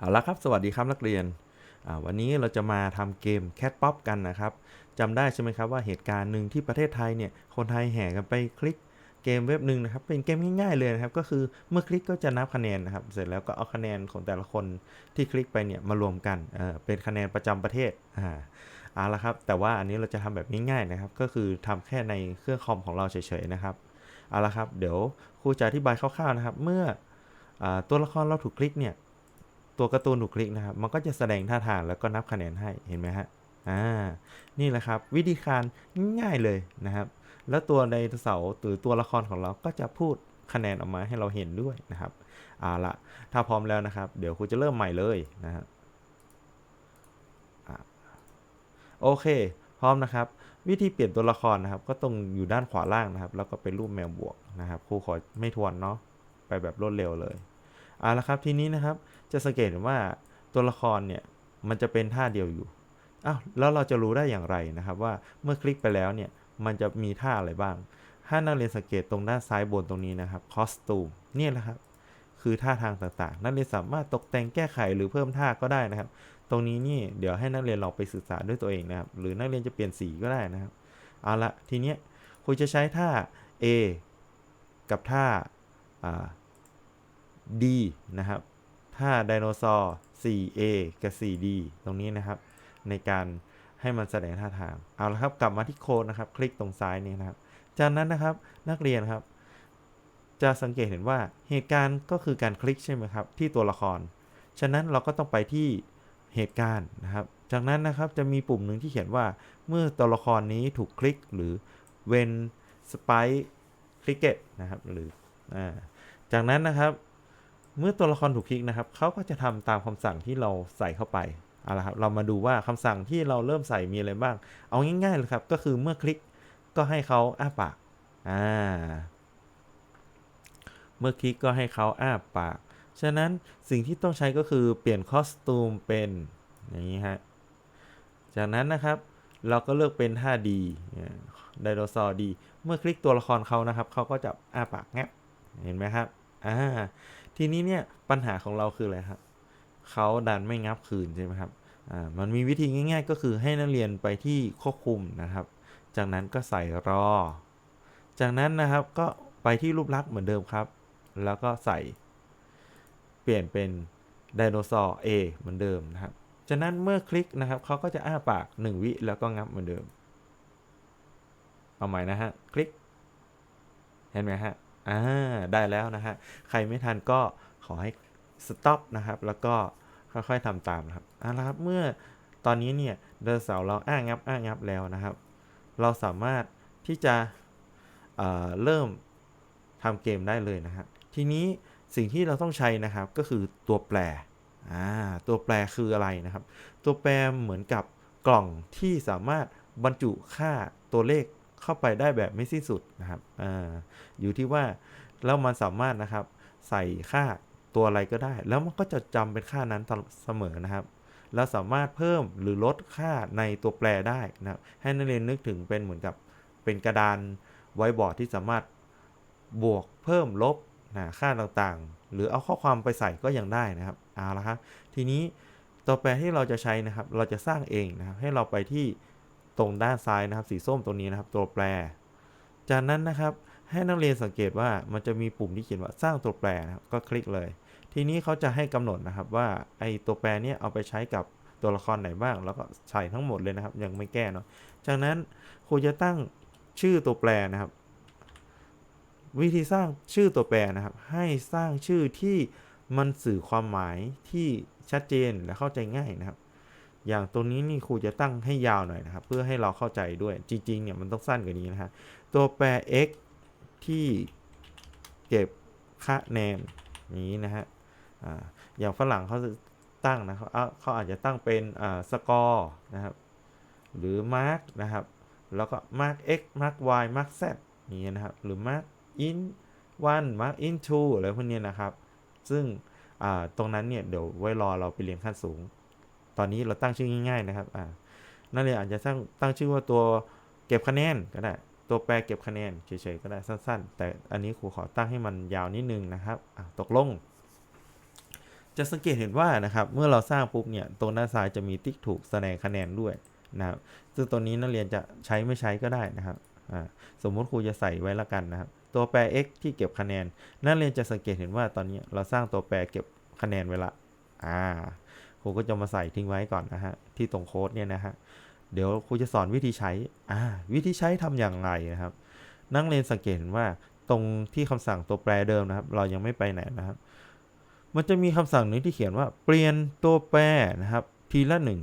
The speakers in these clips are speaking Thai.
เอาละครับ สวัสดีครับนักเรียน วันนี้เราจะมาทำเกม Cat Pop กันนะครับจำได้ใช่ไหมครับว่าเหตุการณ์หนึ่งที่ประเทศไทยเนี่ยคนไทยแห่กันไปคลิกเกมเว็บหนึ่งนะครับเป็นเกมง่ายๆเลยนะครับก็คือเมื่อคลิกก็จะนับคะแนนนะครับเสร็จแล้วก็เอาคะแนนของแต่ละคนที่คลิกไปเนี่ยมารวมกันเเป็นคะแนนประจำประเทศอ่าเอาละครับแต่ว่าอันนี้เราจะทำแบบง่ายๆนะครับก็คือทำแค่ในเครื่องคอมของเราเฉยๆนะครับเอาละครับเดี๋ยวครูจะอธิบายคร่าวๆนะครับ เมื่ออตัวละครเราถูกคลิกเนี่ย ตัวการ์ตูนถูกคลิกนะครับ มันก็จะแสดงท่าทางแล้วก็นับคะแนนให้เห็นไหมฮะอ่านี่แหละครับ วิธีการง่ายเลยนะครับ แล้วตัวไดโนเสาร์หรือตัวละครของเราก็จะพูดคะแนนออกมาให้เราเห็นด้วยนะครับเอาละถ้าพร้อมแล้วนะครับ เดี๋ยวครูจะเริ่มใหม่เลยนะฮะโอเค พร้อมนะครับ วิธีเปลี่ยนตัวละครนะครับ ก็ตรงอยู่ด้านขวาล่างนะครับ แล้วก็เป็นรูปแมวบวกนะครับครูขอไม่ทวนเนาะไปแบบรวดเร็วเลย เอาละครับทีนี้นะครับจะสังเกตว่าตัวละครเนี่ยมันจะเป็นท่าเดียวอยู่อ้าวแล้วเราจะรู้ได้อย่างไรนะครับ ว่าเมื่อคลิกไปแล้วเนี่ยมันจะมีท่าอะไรบ้าง ถ้านักเรียนสังเกตตรงด้านซ้ายบนตรงนี้นะครับคอสตูมเนี่ยนะครับคือท่าทางต่างๆ นักเรียนสามารถตกแต่งแก้ไขหรือเพิ่มท่าก็ได้นะครับ ตรงนี้นี่เดี๋ยวให้นักเรียนลองไปศึกษาด้วยตัวเองนะครับ หรือนักเรียนจะเปลี่ยนสีก็ได้นะครับเอาละทีเนี้ยครูจะใช้ท่า A กับท่า D นะครับท่าไดโนเสาร์ 4A กับ 4D ตรงนี้นะครับ ในการให้มันแสดงท่าทาง เอาละครับกลับมาที่โค้ดนะครับ คลิกตรงซ้ายนี้นะครับ จากนั้นนะครับนักเรียนครับ จะสังเกตเห็นว่าเหตุการณ์ก็คือการคลิกใช่ไหมครับ ที่ตัวละคร ฉะนั้นเราก็ต้องไปที่เหตุการณ์นะครับ จากนั้นนะครับจะมีปุ่มหนึ่งที่เขียนว่าเมื่อตัวละครนี้ถูกคลิกหรือ when spike clicked นะครับหรืออจากนั้นนะครับ เมื่อตัวละครถูกคลิกนะครับเขาก็จะทำตามคำสั่งที่เราใส่เข้าไปเอาละครับเรามาดูว่าคำสั่งที่เราเริ่มใส่มีอะไรบ้าง เอาง่ายๆเลยครับ ก็คือเมื่อคลิกก็ให้เขาอ้าปากอ่าเมื่อคลิกก็ให้เขาอ้าปาก ฉะนั้นสิ่งที่ต้องใช้ก็คือเปลี่ยนคอสตูมเป็นอย่างนี้ฮะจากนั้นนะครับเราก็เลือกเป็นท่าดีไดโนเสาร์ดี เมื่อคลิกตัวละครเขานะครับเขาก็จะอ้าปากแงบเห็นไหมครับอ่า ทีนี้เนี่ยปัญหาของเราคืออะไรครับเขาดันไม่งับคืนใช่ไหมครับอ่ามันมีวิธีง่าย ๆ ก็คือให้นักเรียนไปที่ควบคุมนะครับ จากนั้นก็ใส่รอ จากนั้นนะครับก็ไปที่รูปลักษณ์เหมือนเดิมครับ แล้วก็ใส่ เปลี่ยนเป็นไดโนเสาร์ A เหมือนเดิมนะครับ จากนั้นเมื่อคลิกนะครับเขาก็จะอ้าปาก 1 วิแล้วก็งับเหมือนเดิม เอาใหม่นะฮะ คลิก เห็นไหมฮะ อ่าได้แล้วนะฮะ ใครไม่ทันก็ขอให้ stop นะครับ แล้วก็ค่อยๆทำตามนะครับเอาละครับ เมื่อตอนนี้เนี่ยเดินเสาร์เราอ้างับอ้างับแล้วนะครับ เราสามารถที่จะเเริ่มทำเกมได้เลยนะฮะ ทีนี้สิ่งที่เราต้องใช้นะครับก็คือตัวแปรอ่าตัวแปรคืออะไรนะครับ ตัวแปรเหมือนกับกล่องที่สามารถบรรจุค่าตัวเลข เข้าไปได้แบบไม่สิ้นสุดนะครับออยู่ที่ว่าแล้วมันสามารถนะครับใส่ค่าตัวอะไรก็ได้ แล้วมันก็จะจำเป็นค่านั้นเสมอนะครับเราสามารถเพิ่มหรือลดค่าในตัวแปรได้นะครับให้นักเรียนนึกถึงเป็นเหมือนกับเป็นกระดานไวบอร์ดที่สามารถบวกเพิ่มลบนะค่าต่างๆ หรือเอาข้อความไปใส่ก็ยังได้นะครับเอาละครับทีนี้ตัวแปรที่เราจะใช้นะครับ เราจะสร้างเองนะครับ ให้เราไปที่ ตรงด้านซ้ายนะครับ สีส้มตรงนี้นะครับ ตัวแปร จากนั้นนะครับให้นักเรียนสังเกตว่ามันจะมีปุ่มที่เขียนว่าสร้างตัวแปรนะครับก็คลิกเลย ทีนี้เขาจะให้กำหนดนะครับว่าไอตัวแปรเนี้ยเอาไปใช้กับตัวละครไหนบ้าง แล้วก็ใส่ทั้งหมดเลยนะครับ ยังไม่แก้เนาะจากนั้นครูจะตั้งชื่อตัวแปรนะครับ วิธีสร้างชื่อตัวแปรนะครับ ให้สร้างชื่อที่มันสื่อความหมายที่ชัดเจนและเข้าใจง่ายนะครับ อย่างตรงนี้นี่ครูจะตั้งให้ยาวหน่อยนะครับ เพื่อให้เราเข้าใจด้วยจริงๆเนี่ยมันต้องสั้นกว่านี้นะฮะตัวแปร x ที่เก็บคะแนนนี้นะฮะอย่างฝรั่งเขาจะตั้งนะครับเขาอาจจะตั้งเป็นสกอร์นะครับ หรือ mark นะครับ แล้วก็ mark x mark y mark z นี้นะครับ หรือ mark in 1 mark in 2อะไรพวกนี้นะครับ ซึ่งตรงนั้นเนี่ยเดี๋ยวไว้รอเราไปเรียนขั้นสูง ตอนนี้เราตั้งชื่อง่ายๆนะครับนักเรียนอาจจะตั้งตั้งชื่อว่าตัวเก็บคะแนนก็ได้ ตัวแปรเก็บคะแนนเฉยๆก็ได้สั้น ๆ แต่อันนี้ครูขอตั้งให้มันยาวนิดนึงนะครับตกลง จะสังเกตเห็นว่านะครับ เมื่อเราสร้างปุ๊บเนี่ยตรงด้านซ้ายจะมีติ๊กถูกแสดงคะแนนด้วยนะครับ ซึ่งตัวนี้นักเรียนจะใช้ไม่ใช้ก็ได้นะครับสมมุติครูจะใส่ไว้ละกันนะครับ ตัวแปร x ที่เก็บคะแนน นักเรียนจะสังเกตเห็นว่าตอนนี้เราสร้างตัวแปรเก็บคะแนนไว้ละอ่า ครูก็จะมาใส่ทิ้งไว้ก่อนนะฮะที่ตรงโค้ดเนี่ยนะฮะเดี๋ยวครูจะสอนวิธีใช้อ่าวิธีใช้ทำอย่างไรนะครับ นักเรียนสังเกตเห็นว่าตรงที่คำสั่งตัวแปรเดิมนะครับ เรายังไม่ไปไหนนะครับ มันจะมีคำสั่งหนึ่งที่เขียนว่าเปลี่ยนตัวแปรนะครับ ทีละหนึ่ง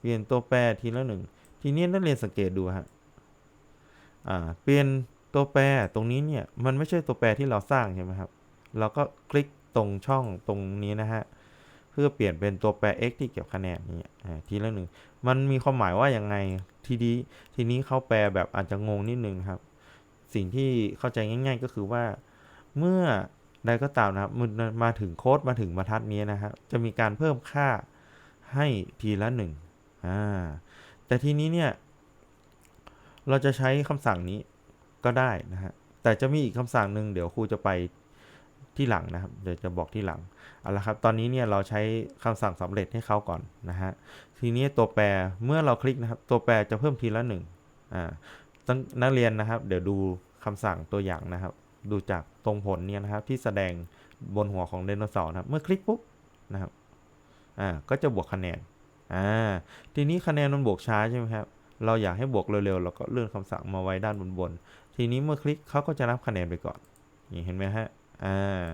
เปลี่ยนตัวแปรทีละหนึ่งทีนี้นักเรียนสังเกตดูฮะอ่าเปลี่ยนตัวแปรตรงนี้เนี่ยมันไม่ใช่ตัวแปรที่เราสร้างใช่ไหมครับ เราก็คลิกตรงช่องตรงนี้นะฮะ เพื่อเปลี่ยนเป็นตัวแปร x ที่เก็บคะแนนนี่ทีละหนึ่งมันมีความหมายว่ายังไงทีนี้ทีนี้เขาแปลแบบอาจจะงงนิดนึงครับ สิ่งที่เข้าใจง่าย ๆ ก็คือว่า เมื่อใดก็ตามนะครับมันมาถึงโค้ดมาถึงบรรทัดนี้นะครับจะมีการเพิ่มค่าให้ทีละหนึ่งอ่าแต่ทีนี้เนี่ย เราจะใช้คำสั่งนี้ก็ได้นะฮะแต่จะมีอีกคำสั่งหนึ่งเดี๋ยวครูจะไป ที่หลังนะครับ เดี๋ยวจะบอกที่หลัง เอาละครับ ตอนนี้เนี่ยเราใช้คำสั่งสำเร็จให้เขาก่อนนะฮะ ทีนี้ตัวแปร เมื่อเราคลิกนะครับ ตัวแปรจะเพิ่มทีละหนึ่งอ่าตั้งนักเรียนนะครับ เดี๋ยวดูคำสั่งตัวอย่างนะครับ ดูจากตรงผลเนี่ยนะครับ ที่แสดงบนหัวของไดโนเสาร์นะครับ เมื่อคลิกปุ๊บนะครับ อ่า ก็จะบวกคะแนน อ่า ทีนี้คะแนนมันบวกช้าใช่ไหมครับ เราอยากให้บวกเร็วๆ เราก็เลื่อนคำสั่งมาไว้ด้านบนๆ ทีนี้เมื่อคลิกเขาก็จะนับคะแนนไปก่อนนี่เห็นไหมฮะ อ่า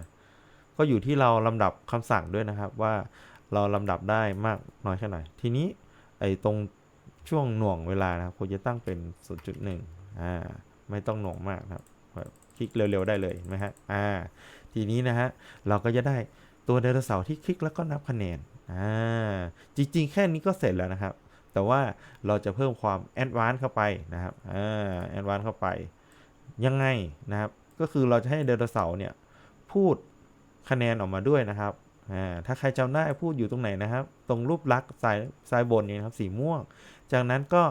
ก็อยู่ที่เราลำดับคำสั่งด้วยนะครับว่าเราลำดับได้มากน้อยแค่ไหน ทีนี้ไอ้ตรงช่วงหน่วงเวลานะครับควรจะตั้งเป็น 0.1อ่าไม่ต้องหน่วงมากครับแบบคลิกเร็วๆได้เลยเห็นไหมฮะอ่าทีนี้นะฮะเราก็จะได้ตัวไดโนเสาร์ที่คลิกแล้วก็นับคะแนนอ่าจริงๆ แค่นี้ก็เสร็จแล้วนะครับ แต่ว่าเราจะเพิ่มความแอดวานซ์เข้าไปนะครับอ่าแอดวานซ์เข้าไปยังไงนะครับก็คือเราจะให้ไดโนเสาร์เนี่ย พูดคะแนนออกมาด้วยนะครับถ้าใครจำได้พูดอยู่ตรงไหนนะครับ ตรงรูปลักษณ์ซ้ายซ้ายบนนี้นะครับสีม่วง จากนั้นก็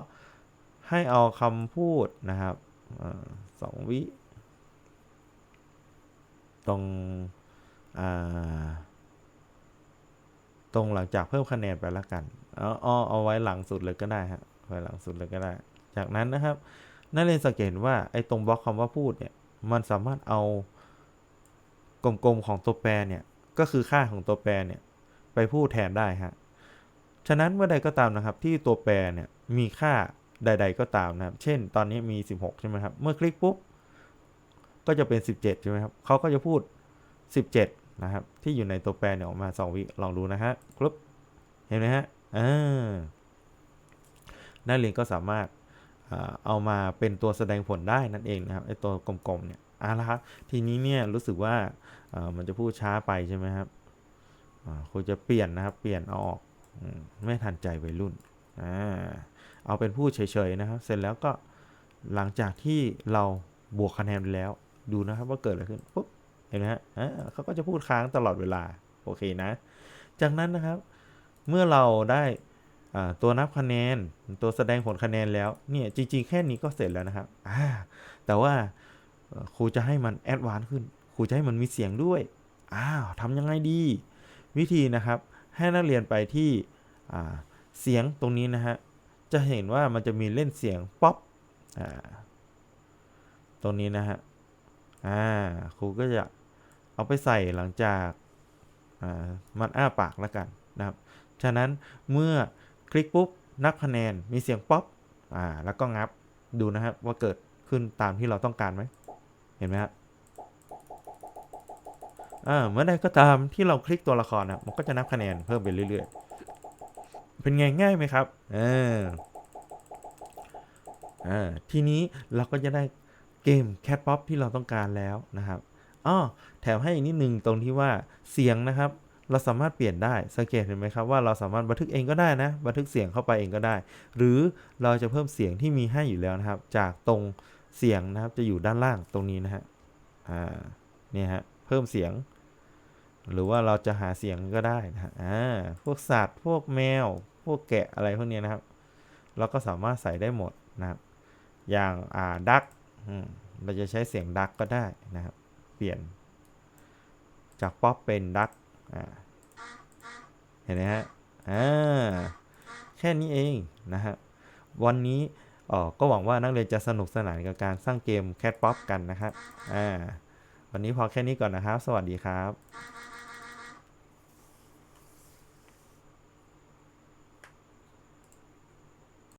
ให้เอาคำพูดนะครับอสองวิ ตรงตรงหลังจากเพิ่มคะแนนไปแล้วกันเอาเอาเอาไว้หลังสุดเลยก็ได้ฮะไว้หลังสุดเลยก็ได้ จากนั้นนะครับ นักเรียนสังเกตว่าไอ้ตรงบล็อกคำว่าพูดเนี่ยมันสามารถเอา ลมๆของตัวแปรเนี่ยก็คือค่าของตัวแปรเนี่ยไปพูดแทนได้ฮะ ฉะนั้นเมื่อใดก็ตามนะครับที่ตัวแปรเนี่ยมีค่าใด ๆ ก็ตามนะครับ เช่น ตอนนี้มี 16 ใช่ไหมครับ เมื่อคลิกปุ๊บ ก็จะเป็น 17 ใช่ไหมครับ เขาก็จะพูด 17 นะครับ ที่อยู่ในตัวแปรเนี่ยออกมา 2 วิ ลองดูนะฮะครบเห็นไหมฮะอ่านักเรียนก็สามารถเอามาเป็นตัวแสดงผลได้นั่นเองนะครับไอตัวกลมๆเนี่ย อะละครับ ทีนี้เนี่ยรู้สึกว่าามันจะพูดช้าไปใช่ไหมครับอ่าครูจะเปลี่ยนนะครับ เปลี่ยนเอาออกอมไม่ทันใจวัยรุ่นอเอาเป็นพูดเฉยๆนะครับ เสร็จแล้วก็หลังจากที่เราบวกคะแนนไปแล้ว ดูนะครับว่าเกิดอะไรขึ้นปุ๊บเห็นไหมฮะเขาก็จะพูดค้างตลอดเวลาโอเคนะ จากนั้นนะครับ เมื่อเราได้ตัวนับคะแนน ตัวแสดงผลคะแนนแล้วเนี่ยจริง ๆ แค่นี้ก็เสร็จแล้วนะครับแต่ว่า ครูจะให้มันแอดวานซ์ขึ้น ครูจะให้มันมีเสียงด้วย อ้าวทำยังไงดี วิธีนะครับให้นักเรียนไปที่เสียงตรงนี้นะฮะ จะเห็นว่ามันจะมีเล่นเสียงป๊อปอตรงนี้นะฮะ อ่า ครูก็จะเอาไปใส่หลังจากามันอ้าปากแล้วกันนะครับ ฉะนั้นเมื่อคลิกปุ๊บนับคะแนนมีเสียงป๊อปอ่าแล้วก็งับดูนะครับว่าเกิดขึ้นตามที่เราต้องการไหม เห็นไหมฮะอ่าเมื่อใดก็ตามที่เราคลิกตัวละครนะมันก็จะนับคะแนนเพิ่มไปเรื่อยๆ เป็นไงง่ายไหมครับเอออ่าทีนี้เราก็จะได้เกมแค t ป๊อปที่เราต้องการแล้วนะครับอ้อแถมให้อีกนิดนึงตรงที่ว่าเสียงนะครับ เราสามารถเปลี่ยนได้สังเกตเห็นไหมครับว่าเราสามารถบันทึกเองก็ได้นะ บันทึกเสียงเข้าไปเองก็ได้ หรือเราจะเพิ่มเสียงที่มีให้อยู่แล้วนะครับ จากตรง เสียงนะครับ จะอยู่ด้านล่างตรงนี้นะฮะอ่าเนี่ยฮะเพิ่มเสียง หรือว่าเราจะหาเสียงก็ได้นะฮะอ่าพวกสัตว์พวกแมว พวกแกะอะไรพวกนี้นะครับ เราก็สามารถใส่ได้หมดนะครับ อย่างอ่าดักเราจะใช้เสียงดักก็ได้นะครับ เปลี่ยน จากป๊อปเป็นดักอ่าเห็นไหมฮะอ่าแค่นี้เองนะฮะวันนี้ ก็หวังว่านักเรียนจะสนุกสนานกับการสร้างเกมแคทป๊อปกันนะครับอ่าวันนี้พอแค่นี้ก่อนนะครับ สวัสดีครับ